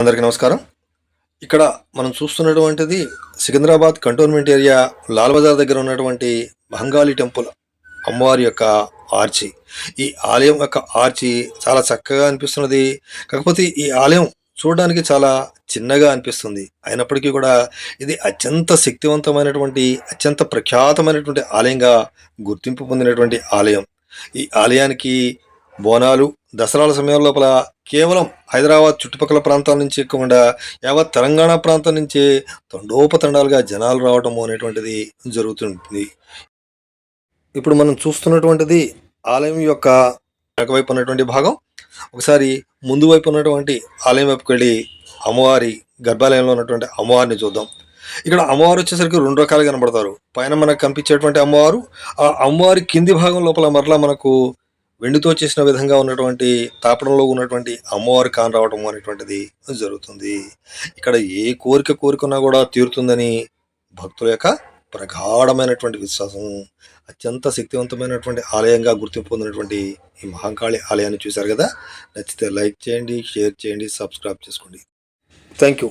అందరికీ నమస్కారం. ఇక్కడ మనం చూస్తున్నటువంటిది సికింద్రాబాద్ కంటోన్మెంట్ ఏరియా లాల్ బజార్ దగ్గర ఉన్నటువంటి బంగాళీ టెంపుల్ అమ్మవారి యొక్క ఆర్చి. ఈ ఆలయం యొక్క ఆర్చి చాలా చక్కగా అనిపిస్తున్నది. కాకపోతే ఈ ఆలయం చూడడానికి చాలా చిన్నగా అనిపిస్తుంది. అయినప్పటికీ కూడా ఇది అత్యంత శక్తివంతమైనటువంటి అత్యంత ప్రఖ్యాతమైనటువంటి ఆలయంగా గుర్తింపు పొందినటువంటి ఆలయం. ఈ ఆలయానికి బోనాలు దసరాల సమయం లోపల కేవలం హైదరాబాద్ చుట్టుపక్కల ప్రాంతాల నుంచి కాకుండా యావత్ తెలంగాణ ప్రాంతం నుంచి తండోపతండాలుగా జనాలు రావడం అనేటువంటిది జరుగుతుంది. ఇప్పుడు మనం చూస్తున్నటువంటిది ఆలయం యొక్క వెనక వైపు ఉన్నటువంటి భాగం. ఒకసారి ముందు వైపు ఉన్నటువంటి ఆలయం వైపుకి వెళ్ళి అమ్మవారి గర్భాలయంలో ఉన్నటువంటి అమ్మవారిని చూద్దాం. ఇక్కడ అమ్మవారు వచ్చేసరికి రెండు రకాలుగా కనబడతారు. పైన మనకు కనిపించేటువంటి అమ్మవారు ఆ అమ్మవారి కింది భాగం లోపల మరలా మనకు వెండితో చేసిన విధంగా ఉన్నటువంటి తాపడంలో ఉన్నటువంటి అమ్మవారి కాన్ రావడం అనేటువంటిది జరుగుతుంది. ఇక్కడ ఏ కోరిక కోరుకున్నా కూడా తీరుతుందని భక్తుల యొక్క ప్రగాఢమైనటువంటి విశ్వాసం అత్యంత శక్తివంతమైనటువంటి ఆలయంగా గుర్తింపు పొందినటువంటి ఈ మహంకాళి ఆలయాన్ని చూశారు కదా? నచ్చితే లైక్ చేయండి షేర్ చేయండి సబ్స్క్రైబ్ చేసుకోండి. Thank you